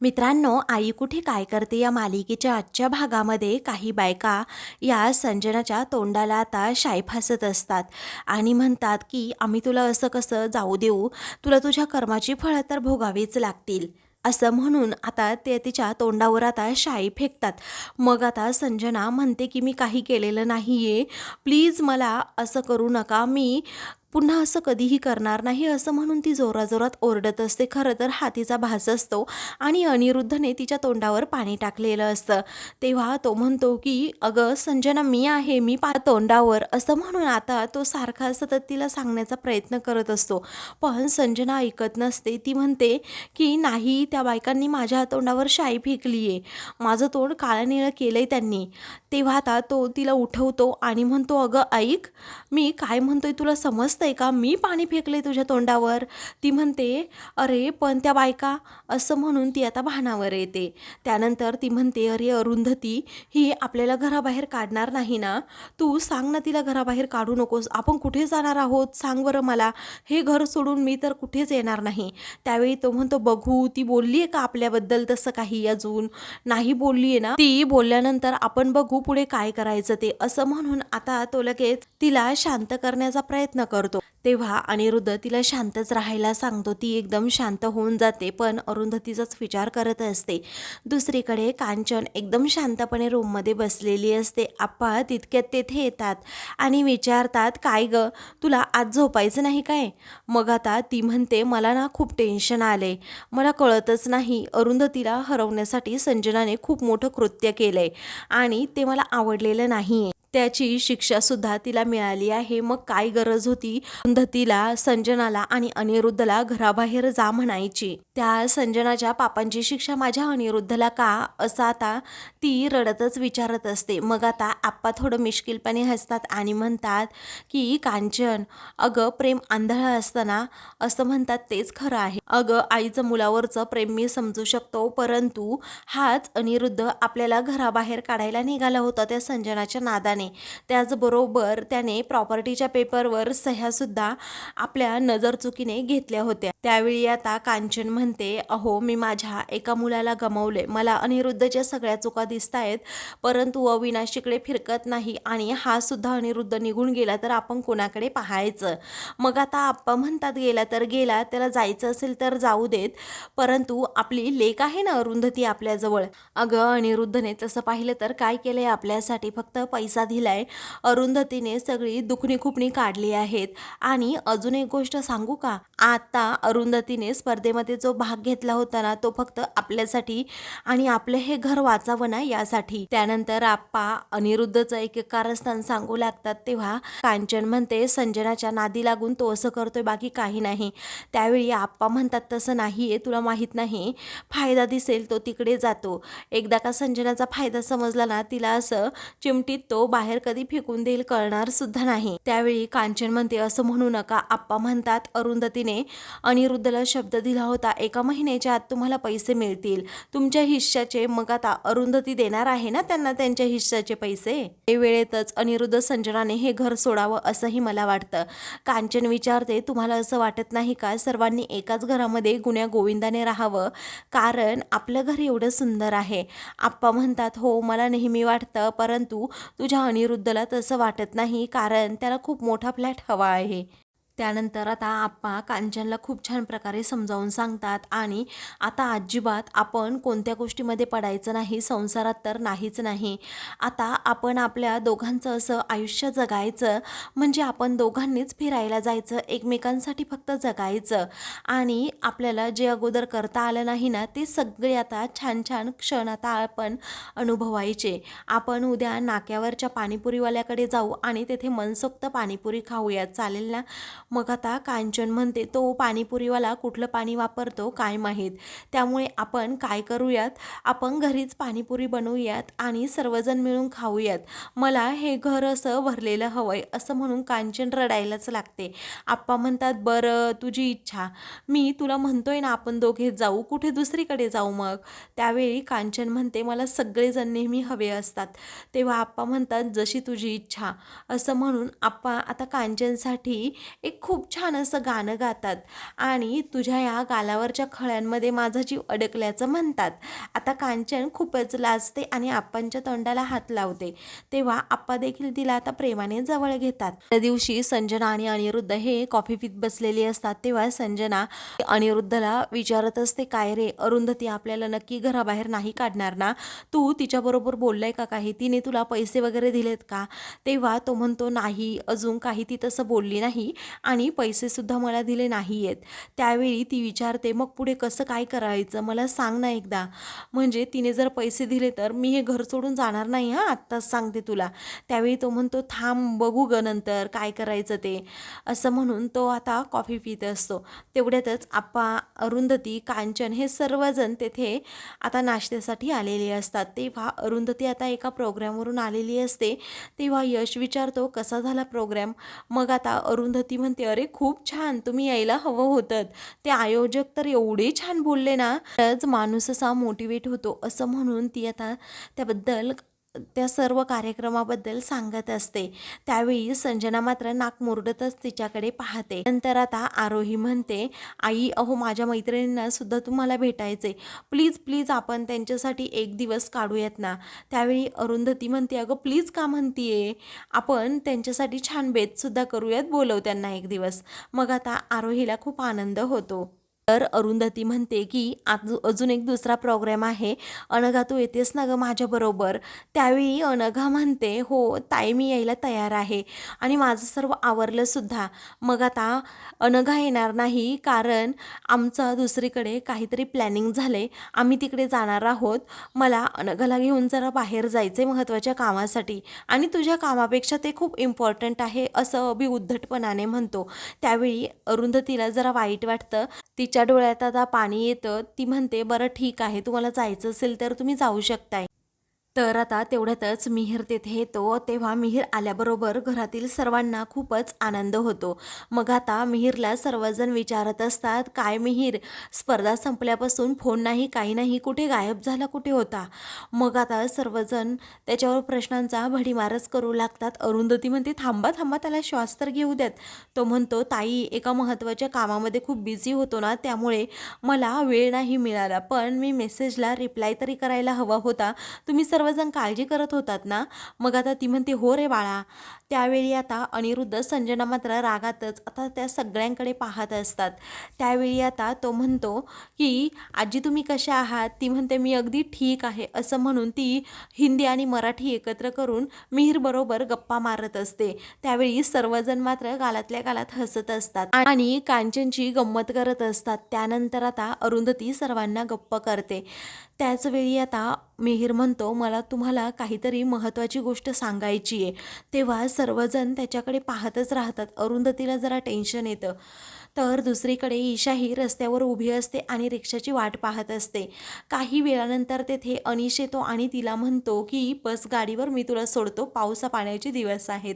मित्रांनो आई कुठे काय करते या मालिकेच्या आजच्या भागामध्ये काही बायका या संजनाच्या तोंडाला आता शाई फासत असतात आणि म्हणतात की आम्ही तुला असं कसं जाऊ देऊ? तुला तुझ्या कर्माची फळं तर भोगावीच लागतील. असं म्हणून आता ते तिच्या तोंडावर आता शाई फेकतात. मग आता संजना म्हणते की मी काही केलेलं नाही आहे प्लीज मला असं करू नका. मी पुन्हा असं कधीही करणार नाही असं म्हणून ती जोराजोरात ओरडत असते. खरं तर हा तिचा भास असतो आणि अनिरुद्धने तिच्या तोंडावर पाणी टाकलेलं असतं. तेव्हा तो म्हणतो की अगं संजना मी आहे मी पा तोंडावर. असं म्हणून आता तो सारखा सतत तिला सांगण्याचा प्रयत्न करत असतो. पण संजना ऐकत नसते. ती म्हणते की नाही त्या बायकांनी माझ्या तोंडावर शाई फेकली आहे माझं तोंड काळं निळं केलं आहे त्यांनी. तेव्हा आता तो तिला उठवतो आणि म्हणतो अगं ऐक मी काय म्हणतोय तुला समज समजतंय का? मी पाणी फेकले तुझ्या तोंडावर. ती म्हणते अरे पण त्या बायका असं म्हणून ती आता भानावर येते. त्यानंतर ती म्हणते अरे अरुंधती ही आपल्याला घराबाहेर काढणार नाही ना? तू सांग ना तिला घराबाहेर काढू नकोस. आपण कुठे जाणार आहोत? सांग बरं मला. हे घर सोडून मी तर कुठेच येणार नाही. त्यावेळी तो म्हणतो बघू ती बोलली आहे का आपल्याबद्दल तसं काही अजून? नाही बोलली आहे ना. ती बोलल्यानंतर आपण बघू पुढे काय करायचं ते. असं म्हणून आता तो लगेच तिला शांत करण्याचा प्रयत्न करतो. तेव्हा अनिरुद्ध तिला शांतच राहायला सांगतो. ती एकदम शांत होऊन जाते पण अरुंधतीचाच विचार करत असते. दुसरीकडे कांचन एकदम शांतपणे रूममध्ये बसलेली असते. आप्पा तितक्यात तेथे येतात आणि विचारतात काय ग तुला आज झोपायचं नाही काय? मग आता ती म्हणते मला ना खूप टेन्शन आलंय. मला कळतच नाही. अरुंधतीला हरवण्यासाठी संजनाने खूप मोठं कृत्य केलंय आणि ते मला आवडलेलं नाही त्याची शिक्षासुद्धा तिला मिळाली आहे. मग काय गरज होती? धतीला संजनाला आणि अनिरुद्धला घराबाहेर जा म्हणायची. त्या संजनाच्या पापांची शिक्षा माझ्या अनिरुद्धला का? असं आता ती रडतच विचारत असते. मग आता आप्पा थोडं मिश्किलपणे हसतात आणि म्हणतात की कांचन अगं प्रेम आंधळं असताना असं म्हणतात तेच खरं आहे. अगं आईचं मुलावरचं प्रेम मी समजू शकतो परंतु हाच अनिरुद्ध आपल्याला घराबाहेर काढायला निघाला होता त्या संजनाच्या नादाने. त्याचबरोबर त्याने प्रॉपर्टीच्या पेपरवर सह्यासुद्धा आपल्या नजरचुकीने घेतल्या होत्या. त्यावेळी आता कांचन म्हणते अहो मी माझ्या एका मुलाला गमावले मला अनिरुद्धच्या सगळ्या चुका दिसत आहेत परंतु अविनाशीकडे फिरकत नाही आणि हा सुद्धा अनिरुद्ध निघून गेला तर आपण कोणाकडे पाहायचं? मग आता आप्पा म्हणतात गेला तर गेला त्याला जायचं असेल तर जाऊ देत परंतु आपली लेक आहे ना अरुंधती आपल्याजवळ? अगं अनिरुद्धने तसं पाहिलं तर काय केलंय आपल्यासाठी? फक्त पैसा दिलाय अरुंधतीने सगळी दुखणी खुपणी काढली आहेत. आणि अजून एक गोष्ट सांगू का? आता अरुंधतीने स्पर्धेमध्ये जो भाग घेतला होता ना तो फक्त आपल्यासाठी आणि आपलं हे घर वाचावं ना यासाठी. त्यानंतर आप्पा अनिरुद्धचं एक कारस्थान सांगू लागतात तेव्हा कांचन म्हणते संजनाच्या नादी लागून तो असं करतोय बाकी काही नाही. त्यावेळी आप्पा म्हणतात तसं नाही आहे तुला माहीत नाही. फायदा दिसेल तो तिकडे जातो. एकदा का संजनाचा फायदा समजला ना तिला असं चिमटीत तो बाहेर कधी फेकून देईल कळणार सुद्धा नाही. त्यावेळी कांचन म्हणते असं म्हणू नका. आप्पा म्हणतात अरुंधतीने अनिरुद्धला शब्द दिला होता. एका महिन्याच्या आत तुम्हाला पैसे मिळतील. तुमच्या हिश्श्याचे मग आता अरुंधती देणार आहे ना त्यांना त्यांच्या हिश्श्याचे पैसे? ते वेळेतच अनिरुद्ध संजनाने हे घर सोडावं असंही मला वाटतं. कांचन विचारते तुम्हाला असं वाटत नाही का? सर्वांनी एकाच घरामध्ये गुण्या गोविंदाने राहावं. कारण आपलं घर एवढं सुंदर आहे. आप्पा म्हणतात हो मला नेहमी वाटतं. परंतु तुझ्या अनिरुद्धला तसं वाटत नाही कारण त्याला खूप मोठा फ्लॅट हवा आहे. त्यानंतर आता आप्पा कांचनला खूप छान प्रकारे समजावून सांगतात आणि आता अजिबात आपण कोणत्या गोष्टीमध्ये पडायचं नाही संसारात तर नाहीच नाही. आता आपण आपल्या दोघांचं असं आयुष्य जगायचं म्हणजे आपण दोघांनीच फिरायला जायचं एकमेकांसाठी फक्त जगायचं आणि आपल्याला जे अगोदर करता आलं नाही ना ते सगळे आता छान छान क्षण आता आपण अनुभवायचे. आपण उद्या नाक्यावरच्या पाणीपुरीवाल्याकडे जाऊ आणि तेथे मनसोक्त पाणीपुरी खाऊया. चालेल ना? मग आता कांचन म्हणते तो पाणीपुरीवाला कुठलं पाणी वापरतो काय माहीत? त्यामुळे आपण काय करूयात? आपण घरीच पाणीपुरी बनवूयात आणि सर्वजण मिळून खाऊयात. मला हे घर असं भरलेलं हवंय असं म्हणून कांचन रडायलाच लागते. आप्पा म्हणतात बरं तुझी इच्छा. मी तुला म्हणतोय ना आपण दोघे जाऊ. कुठे दुसरीकडे जाऊ मग? त्यावेळी कांचन म्हणते मला सगळेजण नेहमी हवे असतात. तेव्हा आप्पा म्हणतात जशी तुझी इच्छा. असं म्हणून आप्पा आता कांचनसाठी एक एक खूप छान असं गाणं गातात आणि तुझ्या या गालावरच्या खळ्यांमध्ये माझा जीव अडकल्याचं म्हणतात. आता कांचन खूपच लाजते आणि आप्पांच्या तोंडाला हात लावते. तेव्हा आप्पा देखील तिला आता प्रेमाने जवळ घेतात. त्या दिवशी संजना आणि अनिरुद्ध हे कॉफी पीत बसलेली असतात. तेव्हा संजना अनिरुद्धला विचारत असते काय रे अरुंधती आपल्याला नक्की घराबाहेर नाही काढणार ना? तू तिच्याबरोबर बोललाय का काही? तिने तुला पैसे वगैरे दिलेत का? तेव्हा तो म्हणतो नाही अजून काही ती तसं बोलली नाही. आणि पैसेसुद्धा मला दिले नाही आहेत त्यावेळी ती विचारते मग पुढे कसं काय करायचं? मला सांग ना एकदा. म्हणजे तिने जर पैसे दिले तर मी हे घर सोडून जाणार नाही हां? आत्ताच सांगते तुला. त्यावेळी तो म्हणतो थांब बघू ग नंतर काय करायचं ते. असं म्हणून तो आता कॉफी पित असतो. तेवढ्यातच आप्पा अरुंधती कांचन हे सर्वजण तेथे आता नाश्त्यासाठी आलेले असतात. तेव्हा अरुंधती आता एका प्रोग्रॅमवरून आलेली असते. तेव्हा यश विचारतो कसा झाला प्रोग्रॅम? मग आता अरुंधती म्हणते अरे खूप छान तुम्ही यायला हवं होतं. ते आयोजक तर एवढे छान बोलले ना तरच माणूस असा मोटिवेट होतो. असं म्हणून ती आता त्याबद्दल त्या सर्व कार्यक्रमाबद्दल सांगत असते. त्यावेळी संजना मात्र नाक मुरडतच तिच्याकडे पाहते. नंतर आता आरोही म्हणते आई अहो माझ्या मैत्रिणींना सुद्धा तुम्हाला भेटायचे प्लीज प्लीज आपण त्यांच्यासाठी एक दिवस काढूयात ना. त्यावेळी अरुंधती म्हणते अगं प्लीज का म्हणतीये? आपण त्यांच्यासाठी छान बेतसुद्धा करूयात बोलव त्यांना एक दिवस. मग आता आरोहीला खूप आनंद होतो. तर अरुंधती म्हणते की आज अजून एक दुसरा प्रोग्राम आहे. अनघा तू येतेस ना गं माझ्याबरोबर? त्यावेळी अनघा म्हणते हो ताई मी यायला तयार आहे. आणि माझं सर्व आवरलं सुद्धा. मग आता अनघा येणार नाही कारण आमचं दुसरीकडे काहीतरी प्लॅनिंग झाले आम्ही तिकडे जाणार आहोत. मला अनघाला घेऊन जरा बाहेर जायचे महत्त्वाच्या कामासाठी. आणि तुझ्या कामापेक्षा ते खूप इम्पॉर्टंट आहे असं अभि उद्धटपणाने म्हणतो. त्यावेळी अरुंधतीला जरा वाईट वाटतं. तिच्या डोळ्यात आता पाणी येतं ती म्हणते बरं ठीक आहे तुम्हाला जायचं असेल तर तुम्ही जाऊ शकताय. तर आता तेवढ्यातच मिहीर तेथे येतो. तेव्हा मिहीर आल्याबरोबर घरातील सर्वांना खूपच आनंद होतो. मग आता मिहीरला सर्वजण विचारत असतात काय मिहीर? स्पर्धा संपल्यापासून फोन नाही काही नाही कुठे गायब झाला कुठे होता? मग आता सर्वजण त्याच्यावर प्रश्नांचा भडीमारच करू लागतात. अरुंधती म्हणते थांबा थांबा त्याला श्वास तर घेऊ द्यात. तो म्हणतो ताई एका महत्त्वाच्या कामामध्ये खूप बिझी होतो ना त्यामुळे मला वेळ नाही मिळाला. पण मी मेसेजला रिप्लाय तरी करायला हवा होता. तुम्ही सर्व सर्वजण काळजी करत होतात ना मग आता ती म्हणते हो रे बाळा. त्यावेळी आता अनिरुद्ध संजना मात्र रागातच आता त्या सगळ्यांकडे पाहत असतात. त्यावेळी आता तो म्हणतो की आजी तुम्ही कशा आहात? ती म्हणते मी अगदी ठीक आहे. असं म्हणून ती हिंदी आणि मराठी एकत्र करून मिहीरबरोबर गप्पा मारत असते. त्यावेळी सर्वजण मात्र गालातल्या गालात हसत असतात आणि कांचनची गंमत करत असतात. त्यानंतर आता अरुंधती सर्वांना गप्प करते. त्याचवेळी आता मिहीर म्हणतो मला तुम्हाला काहीतरी महत्त्वाची गोष्ट सांगायची आहे. तेव्हा सर्वजण त्याच्याकडे पाहतच राहतात. अरुंधतीला जरा टेन्शन येतं. तर दुसरीकडे ईशाही रस्त्यावर उभी असते आणि रिक्षाची वाट पाहत असते. काही वेळानंतर तेथे अनिश येतो आणि तिला म्हणतो की बस गाडीवर मी तुला सोडतो. पावसा पाण्याचे दिवस आहेत.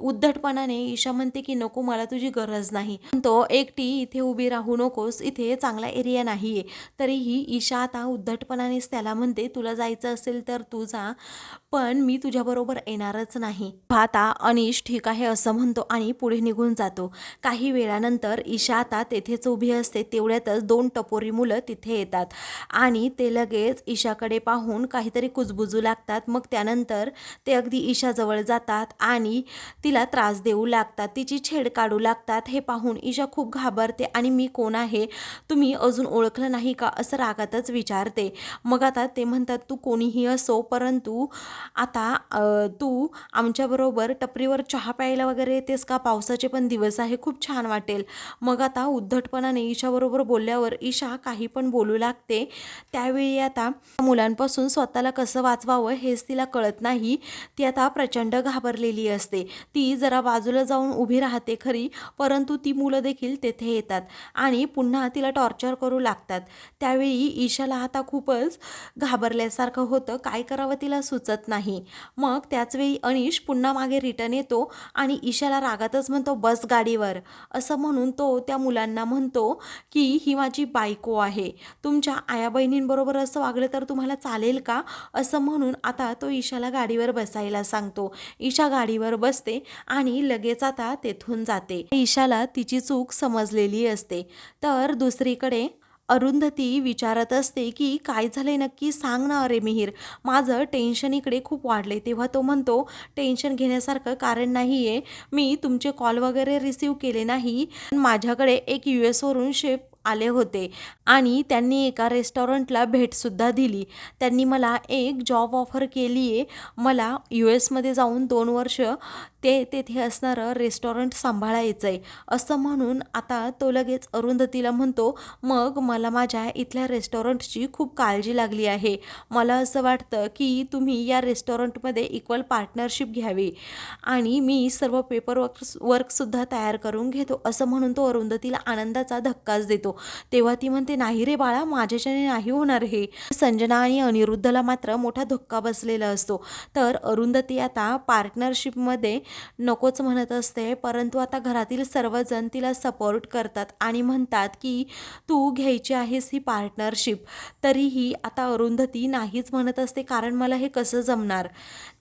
उद्धटपणाने ईशा म्हणते की नको मला तुझी गरज नाही. तो एकटी इथे उभी राहू नकोस. इथे चांगला एरिया नाही आहे तरीही ईशा आता उद्धटपणानेच त्याला म्हणते तुला जायचं असेल तर तू जा पण मी तुझ्याबरोबर येणारच नाही. आता अनिश ठीक आहे असं म्हणतो आणि पुढे निघून जातो. काही वेळानंतर ईशा आता तेथेच उभी असते. तेवढ्यातच दोन टपोरी मुलं तिथे येतात. आणि ते लगेच ईशाकडे पाहून काहीतरी कुजबुजू लागतात. मग त्यानंतर ते अगदी ईशाजवळ जातात आणि तिला त्रास देऊ लागतात. तिची छेड काढू लागतात. हे पाहून ईशा खूप घाबरते. आणि मी कोण आहे? तुम्ही अजून ओळखलं नाही का? असं रागातच विचारते. मग आता ते म्हणतात तू कोणीही असो परंतु आता तू आमच्याबरोबर टपरीवर चहा प्यायला वगैरे येतेस का? पावसाचे पण दिवस आहे. खूप छान वाटेल. मग आता उद्धटपणाने ईशाबरोबर बोलल्यावर ईशा काही पण बोलू लागते. त्यावेळी आता मुलांपासून स्वतःला कसं वाचवावं हेच तिला कळत नाही. ती आता प्रचंड घाबरलेली असते. ती जरा बाजूला जाऊन उभी राहते खरी परंतु ती मुलं देखील तेथे येतात आणि पुन्हा तिला टॉर्चर करू लागतात. त्यावेळी ईशाला आता खूपच घाबरल्यासारखं होतं. काय करावं तिला सुचत नाही. मग त्याचवेळी अनिश पुन्हा मागे रिटर्न येतो आणि ईशाला रागातच म्हणतो बस गाडीवर. असं म्हणून तो तो त्या मुलांना म्हणतो की ही माझी बायको आहे. तुमच्या आया बहिणींबरोबर असं वागलं तर तुम्हाला चालेल का? असं म्हणून आता तो ईशाला गाडीवर बसायला सांगतो. ईशा गाडीवर बसते आणि लगेच आता तेथून जाते. ईशाला तिची चूक समजलेली असते. तर दुसरीकडे अरुंधती विचारत असते की काय झालंय नक्की? सांग ना अरे मिहीर. माझं टेन्शन इकडे खूप वाढले तेव्हा तो म्हणतो टेन्शन घेण्यासारखं कारण नाही आहे मी तुमचे कॉल वगैरे रिसीव केले नाही. माझ्याकडे एक यू एसवरून शेफ आले होते आणि त्यांनी एका रेस्टॉरंटला भेटसुद्धा दिली. त्यांनी मला एक जॉब ऑफर केली आहे मला यू एसमध्ये जाऊन दोन वर्ष ते तेथे असणारं रेस्टॉरंट सांभाळायचं आहे असं म्हणून आता तो लगेच अरुंधतीला म्हणतो मग मला माझ्या इथल्या रेस्टॉरंटची खूप काळजी लागली आहे. मला असं वाटतं की तुम्ही या रेस्टॉरंटमध्ये इक्वल पार्टनरशिप घ्यावी. आणि मी सर्व पेपर वर्क वर्कसुद्धा तयार करून घेतो. असं म्हणून तो अरुंधतीला आनंदाचा धक्काच देतो. तेव्हा ती म्हणते नाही रे बाळा माझ्याच्याने नाही होणार हे. संजना आणि अनिरुद्धला मात्र मोठा धक्का बसलेला असतो. तर अरुंधती आता पार्टनरशिपमध्ये नकोच म्हणत असते परंतु आता घरातील सर्वजण तिला सपोर्ट करतात आणि म्हणतात की तू घ्यायची आहेस ही पार्टनरशिप तरीही आता अरुंधती नाहीच म्हणत असते कारण मला हे कसं जमणार?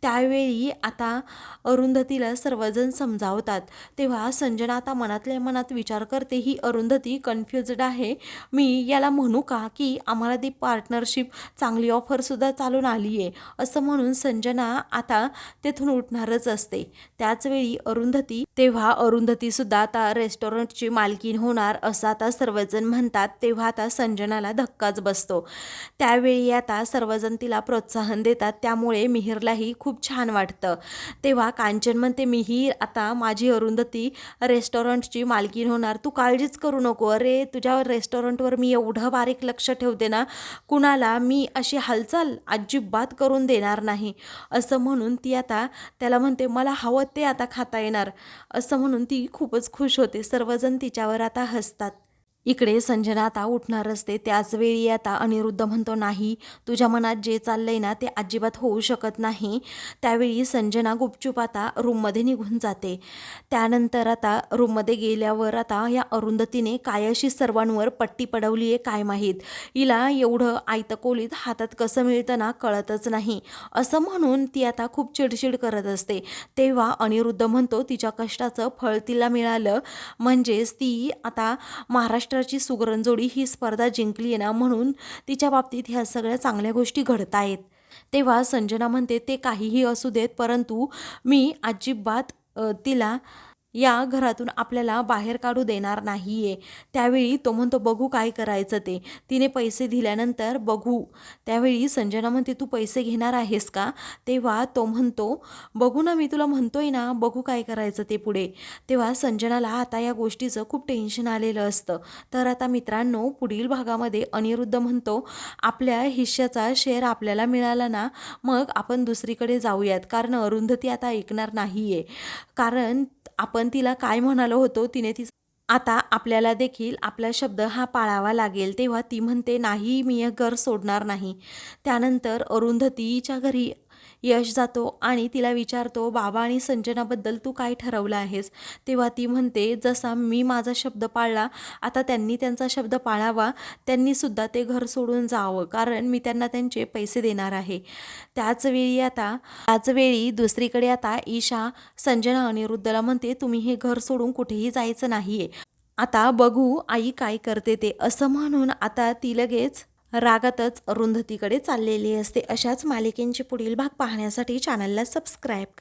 त्यावेळी आता अरुंधतीला सर्वजण समजावतात. तेव्हा संजना आता मनातल्या मनात विचार करते ही अरुंधती कन्फ्युज्ड आहे. मी याला म्हणू का की आम्हाला ती पार्टनरशिप चांगली ऑफरसुद्धा चालून आली आहे असं म्हणून संजना आता तेथून उठणारच असते. त्याचवेळी अरुंधती तेव्हा अरुंधतीसुद्धा आता रेस्टॉरंटची मालकीन होणार असं आता सर्वजण म्हणतात तेव्हा आता संजनाला धक्काच बसतो. त्यावेळी आता सर्वजण तिला प्रोत्साहन देतात त्यामुळे मिहीरलाही खूप छान वाटतं. तेव्हा कांचन म्हणते मिहीर आता माझी अरुंधती रेस्टॉरंटची मालकीन होणार तू काळजीच करू नको. अरे तुझ्या रेस्टॉरंटवर मी एवढं बारीक लक्ष ठेवते ना कुणाला मी अशी हालचाल अजिबात करून देणार नाही. असं म्हणून ती आता त्याला म्हणते मला हवं ते आता खाता येणार असं म्हणून ती खूपच खुश होते. सर्वजण तिच्यावर आता हसतात. इकडे संजना आता उठणार असते. त्याच वेळी आता अनिरुद्ध म्हणतो नाही तुझ्या मनात जे चाललंय ना ते अजिबात होऊ शकत नाही. त्यावेळी संजना गुपचूप आता रूममध्ये निघून जाते. त्यानंतर आता रूममध्ये गेल्यावर आता या अरुंधतीने काय अशी सर्वांवर पट्टी पडवली आहे काय माहीत? हिला एवढं आयतं कोलीत हातात कसं मिळतं ना कळतच नाही. असं म्हणून ती आता खूप चिडचिड करत असते. तेव्हा अनिरुद्ध म्हणतो तिच्या कष्टाचं फळ तिला मिळालं. म्हणजेच ती आता महाराष्ट्र महाराष्ट्राची सुगरण जोडी ही स्पर्धा जिंकली आहे ना म्हणून तिच्या बाबतीत ह्या सगळ्या चांगल्या गोष्टी घडत आहेत. तेव्हा संजना म्हणते ते काहीही असू देत परंतु मी अजिबात तिला या घरातून आपल्याला बाहेर काढू देणार नाही आहे त्यावेळी तो म्हणतो बघू काय करायचं ते. तिने पैसे दिल्यानंतर बघू. त्यावेळी संजना म्हणते तू पैसे घेणार आहेस का? तेव्हा तो म्हणतो बघू ना मी तुला म्हणतोय ना बघू काय करायचं ते पुढे. तेव्हा संजनाला आता या गोष्टीचं खूप टेन्शन आलेलं असतं. तर आता मित्रांनो पुढील भागामध्ये अनिरुद्ध म्हणतो आपल्या हिश्श्याचा शेअर आपल्याला मिळाला ना मग आपण दुसरीकडे जाऊयात. कारण अरुंधती आता ऐकणार नाही आहे कारण आपण तिला काय म्हणालो होतो तिने ती आता आपल्याला देखील आपला शब्द हा पाळावा लागेल तेव्हा ती म्हणते नाही मी घर सोडणार नाही. त्यानंतर अरुंधतीच्या घरी यश जातो आणि तिला विचारतो बाबा आणि संजनाबद्दल तू काय ठरवलं आहेस? तेव्हा ती म्हणते जसा मी माझा शब्द पाळला आता त्यांनी त्यांचा शब्द पाळावा. त्यांनीसुद्धा ते घर सोडून जावं कारण मी त्यांना त्यांचे पैसे देणार आहे. त्याचवेळी आता त्याचवेळी दुसरीकडे आता ईशा संजना अनिरुद्धला म्हणते तुम्ही हे घर सोडून कुठेही जायचं नाहीये. आता बघू आई काय करते ते. असं म्हणून आता ती लगेच रागातच अरुंधतीकडे चाललेली असते. अशाच मालिकेंचे पुढील भाग पाहण्यासाठी चॅनलला सबस्क्राईब करा.